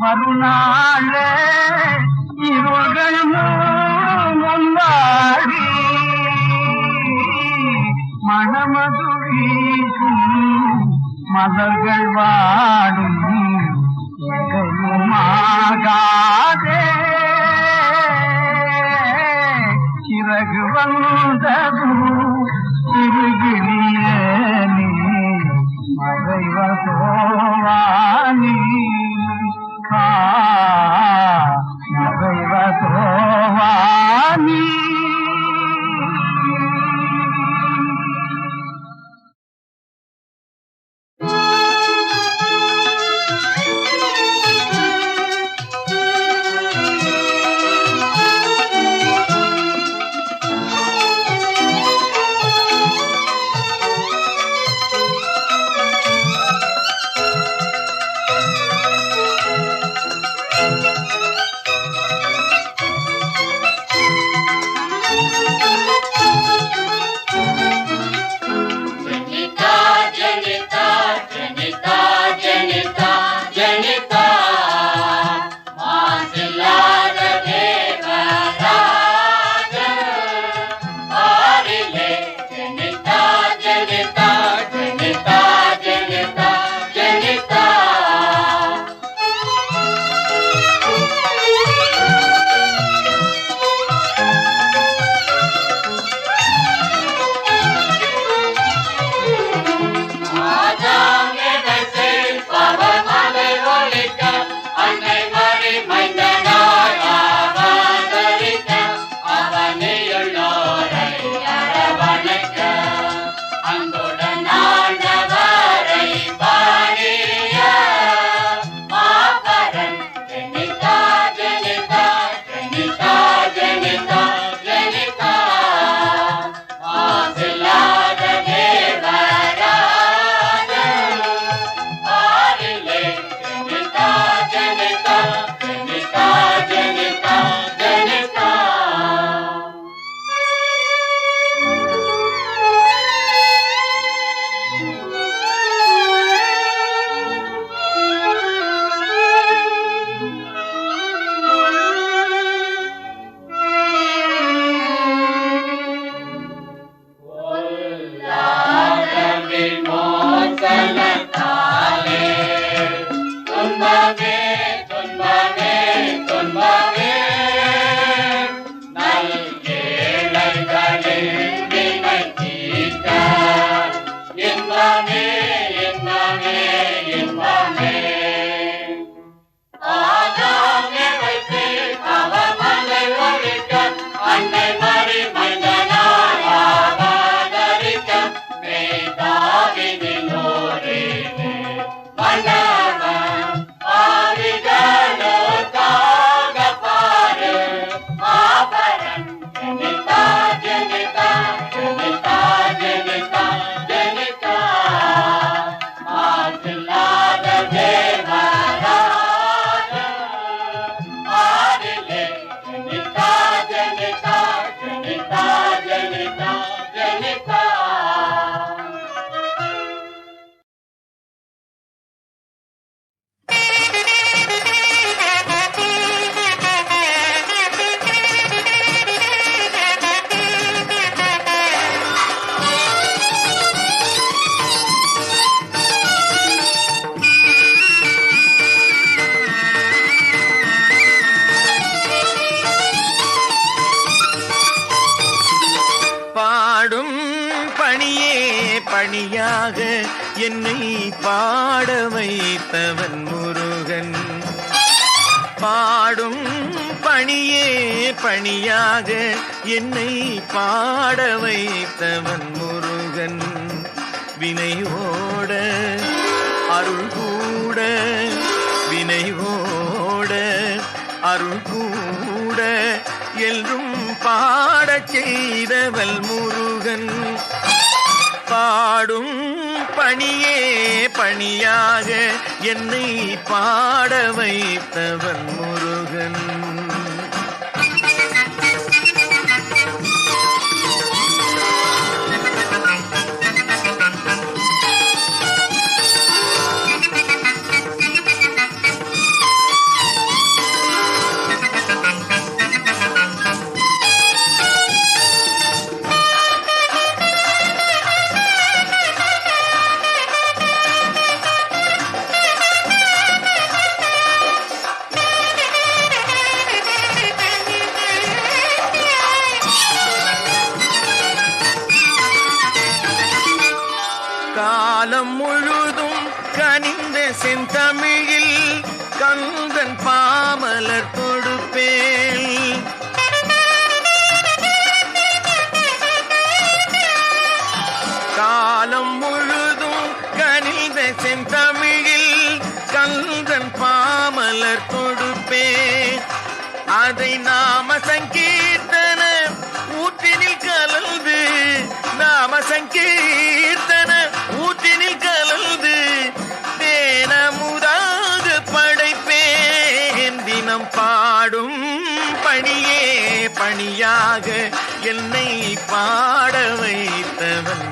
மறுநாள் இருள்கள் மூடும் மணமது வீசும் மலர்கள் வாடும் எதுவுமாகாதே பாட வைத்தவன் முருகன். பாடும் பணியே பணியாக என்னை பாட வைத்தவன் முருகன். வினையோட அருள் கூட வினைவோட அருள் கூட என்றும் பாடச் செய்தவள் முருகன் பாடும் பணியே பணியாக என்னை பாட வைத்தவன் முருகன். காலம் முழுதும் கனிந்த செந்தமிழில் கந்தன் பாமலர் தொடு மனம் பாடும் பணியே பணியாக என்னை பாட வைத்தவன்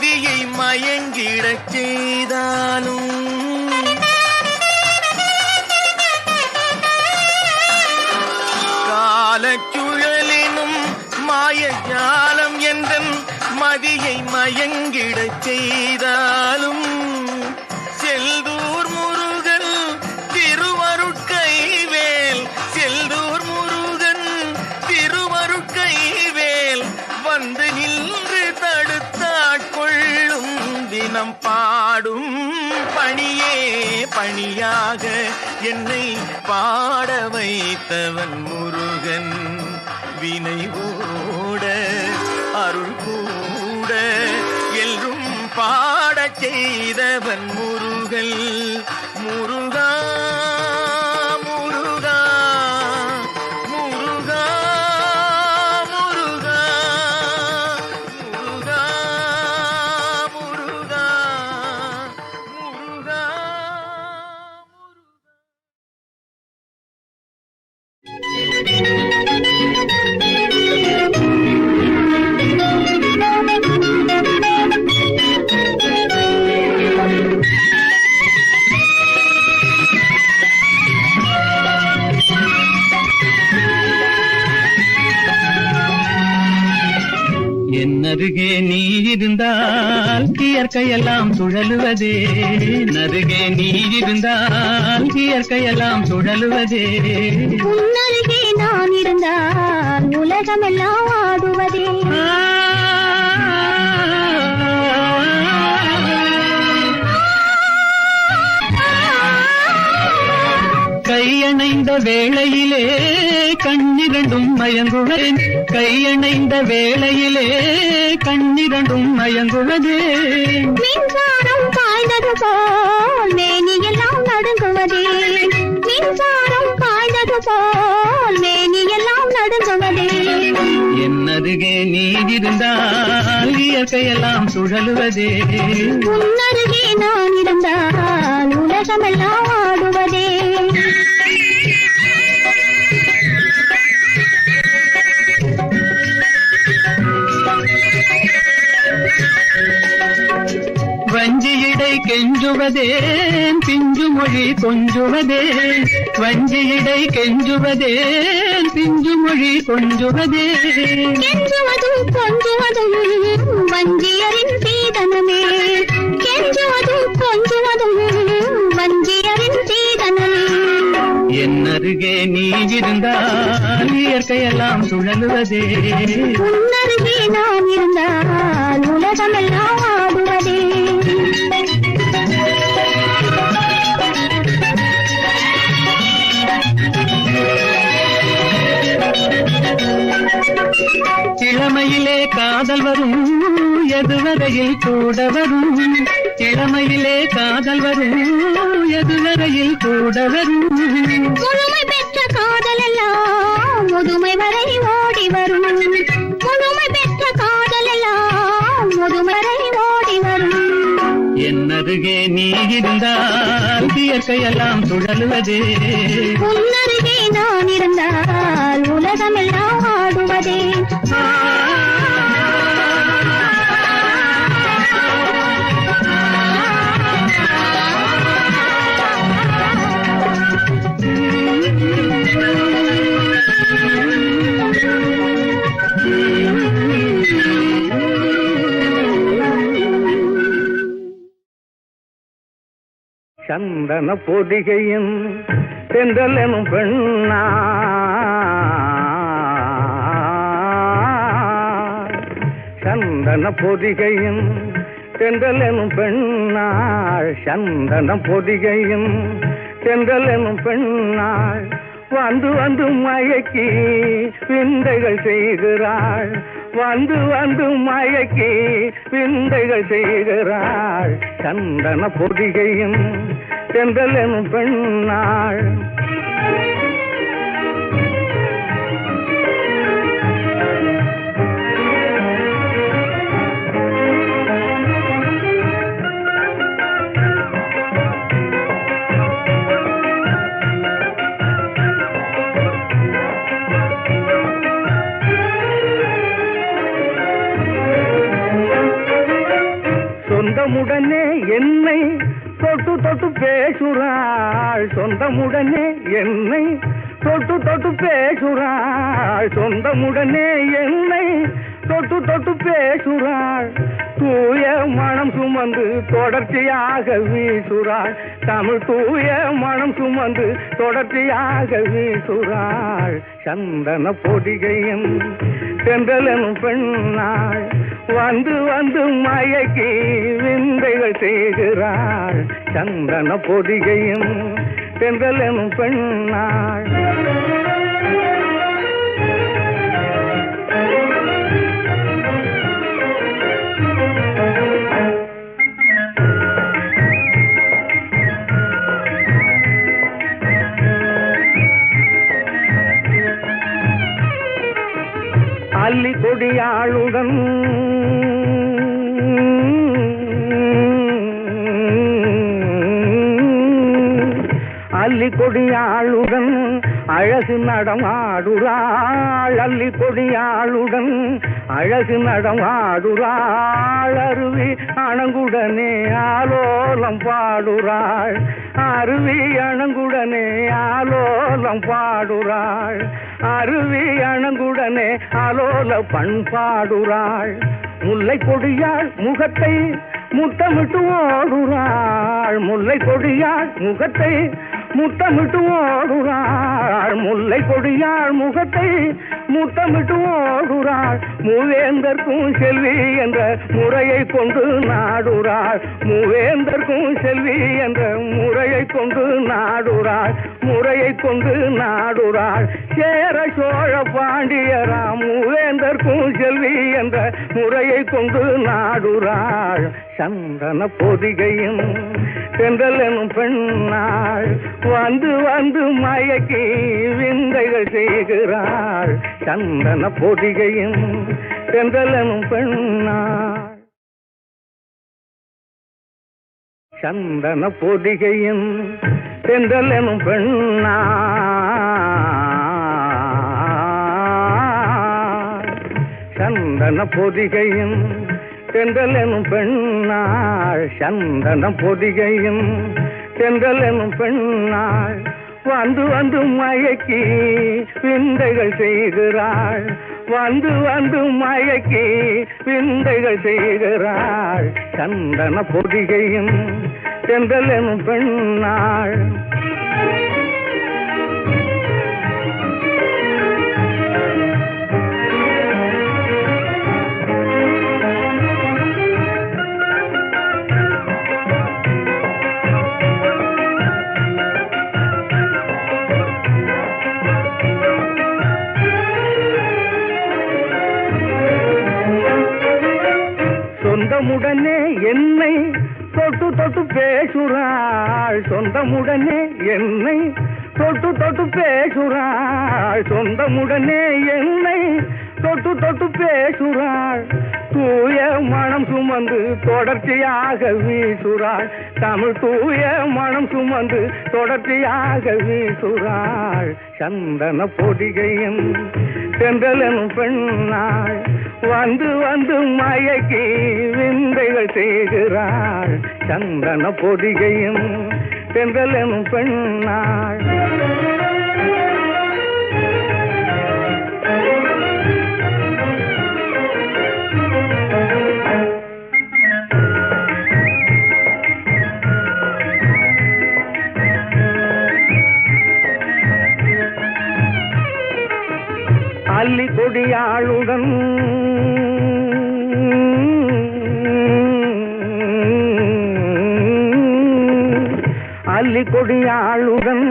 மதியை மயங்கிடச் பணியாக என்னை பாட வைத்தவன் முருகன். வினை ஓட அருள் கூட எல்லும் பாடச் செய்தவன் முருகல் முருகா இயற்கையெல்லாம் சுழலுவதே. நருகே நீ இருந்தால் இயற்கையெல்லாம் சுழலுவதே. உன்னருகே நான் இருந்தால் உலகமெல்லாம் ஆடுவதே. கையணைந்த வேளையிலே கண்ணிரண்டும் மயங்குவேன் கையணைந்த வேளையிலே கண்ணிரண்டும் மயங்குவதே. மின்சாரம் பாய்ந்தது போல் மேனியெல்லாம் நடுங்குவதே. மின்சாரம் பாய்ந்தது போல் மேனியெல்லாம் நடுங்குவதே. என் அருகே நீ இருந்தால் இயற்கையெல்லாம் சுழலுவதே. உன்னருகே நான் இருந்தால் உலகமெல்லாம் ஆடுவதே. கெஞ்சுவதேன் பிஞ்சு மொழி கொஞ்சுவதே வஞ்சியிடை கெஞ்சுவதேன் பிஞ்சு மொழி கொஞ்சுவதே கெஞ்சுவதும் கொஞ்சுவதும் வஞ்சியரின் சீதனமே கெஞ்சுவதும் கொஞ்சுவதும் வஞ்சியரின் சீதனமே என் அருகே நீ இருந்தால் இயற்கையெல்லாம் சுழலுவதே. உன்னருகே நான் இருந்தால் உலகமெல்லாம் காதல் வரும் எதுவரையில் கூட வரும்? இளமையிலே காதல் வரும் எதுவரையில் கூட வரும்? முழுமை பெற்ற காதல் எல்லாம் முதுமை வரை ஓடி வரும். முழுமை பெற்ற காதல் எல்லாம் முதுமை ஓடி வரும். என் அருகே நீ இருந்தால் இயற்கையெல்லாம் சுழலுவதே. சந்தன பொதிகையின் தென்றல் எனும் பெண்ணா. சந்தன பொதிகையின் தென்றல் எனும் பெண்ணாள் சந்தன பொதிகையின் தென்றல் எனும் பெண்ணாள் வந்து வந்து மயக்கி விந்தைகள் செய்கிறாள். வந்து வந்து மயக்கி விந்தைகள் செய்கிறாள். சந்தன பொதிகையும் தென்றல் எனும் பெண்ணாள். சொந்தமுடனே என்னை தொட்டு தொட்டு பேசுறாள். சொந்தமுடனே என்னை தொட்டு தொட்டு பேசுறாள். சொந்தமுடனே என்னை தொட்டு தொட்டு பேசுறாள். தூய மனம் சுமந்து தொடர்ச்சியாக வீசுறாள். தமிழ் தூய மனம் சுமந்து தொடர்ச்சியாக வீசுறாள். சந்தன பொடிகையும் செந்தலனும் பெண்ணாள். வந்து வந்து மயக்கி விந்தைகள் செய்கிறாள். சந்தன பொடிகையும் செந்தலனும் பெண்ணாள். அழகு நடமாடுறாள் அள்ளி கொடியாளுடன். அழகு நடமாடுறாள் அருவி அணங்குடனே ஆலோலம் பாடுறாள். அருவி அணங்குடனே ஆலோலம் பாடுறாள். அருவி அணங்குடனே அலோல பண்பாடுறாள் முல்லை கொடியாள் முகத்தை முத்தமிட்டு ஓடுறாள். முல்லை கொடியாள் முகத்தை முத்தமிட்டு ஓடுறாள் முல்லை கொடியாள் முகத்தை முத்தமிட்டு ஓடுறாள் மூவேந்தர்க்கும் செல்வி என்ற முறையை கொண்டு நாடுறாள் மூவேந்தர்க்கும் செல்வி என்ற முறையை கொண்டு நாடுறாள் முறையை கொண்டு நாடுறாள் சேர சோழ பாண்டியரா செல்வி முறையை கொண்டு நாடுறாள். சந்தன பொதிகையும் தென்றல் எனும் பெண்ணாள். வந்து வந்து மயக்கி விந்தைகள் செய்கிறாள். சந்தன பொதிகையும் தென்றல் எனும் பெண்ணாள். சந்தன பொதிகையும் தென்றல் எனும் பெண்ணாள். சந்தன பொதிகையும் தென்றல் எனும் பெண்ணாள் சந்தன பொதிகையும் தென்றல் எனும் பெண்ணாள் வந்து வந்து மயக்கி விந்தைகள் செய்கிறாள் வந்து வந்து மயக்கி விந்தைகள் செய்கிறாள் சந்தன பொதிகையும் தென்றல் எனும் பெண்ணாள். சொந்தமுடனே என்னை தொட்டு தொட்டு பேசுறாள். சொந்தமுடனே என்னை தொட்டு தொட்டு பேசுறாள். சொந்தமுடனே என்னை தொட்டு தொட்டு பேசுறாள். தூய மனம் சுமந்து தொடர்ச்சியாக வீசுறாள். தமிழ் தூய மனம் சுமந்து தொடர்ச்சியாக வீசுறாள். சந்தன பொதிகையும் தென்றலனும் பெண்ணாள். வந்து வந்து மயக்கி விந்தைகள் செய்கிறாள். சந்தன பொதிகையும் தென்றலனும் பெண்ணாள். அல்லி கொடியாளுடன் அல்லி கொடியாளுடன்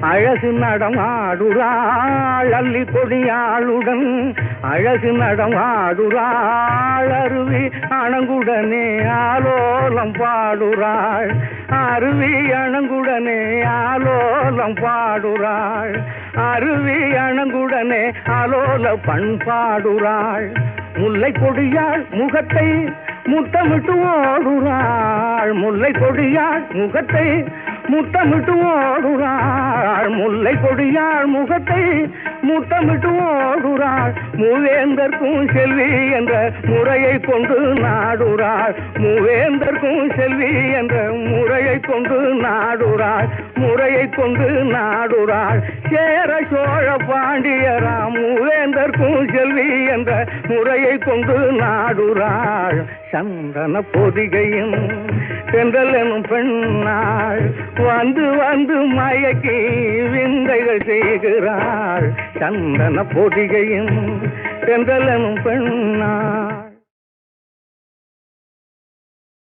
அழகு நடமாடுறாள். அல்லி கொடியாளுடன் அழகு நடமாடுறாள். அருவி அணங்குடனே ஆலோலம் பாடுறாள். அருவி அணங்குடனே ஆலோலம் பாடுறாள். அருவி அணங்குடனே ஆலோல பண்பாடுறாள். முல்லை கொடியாள் முகத்தை முத்தமிட்டு ஓடுறாள் முல்லை கொடியாள் முகத்தை. முத்தமிட்டு ஓடுறாள் முல்லை கொடியாள் முகத்தை. முத்தமிட்டு ஓடுறாள் மூவேந்தர்க்கும் செல்வி என்ற முறையை கொண்டு நாடுறாள். மூவேந்தர்க்கும் செல்வி என்ற முறையை கொண்டு நாடுறாள். முறையை கொண்டு நாடுறாள். சேர சோழ பாண்டியராம் மூவேந்தர்க்கும் செல்வி என்ற முறையை கொண்டு நாடுறாள். சந்தன பொதிகையும் தென்றல் எனும் பெண்ணாள். வந்து வந்து மயக்கி விந்தைகள் செய்கிறாள். சந்தன பொதிகையும் தென்றல் எனும் பெண்ணாள்.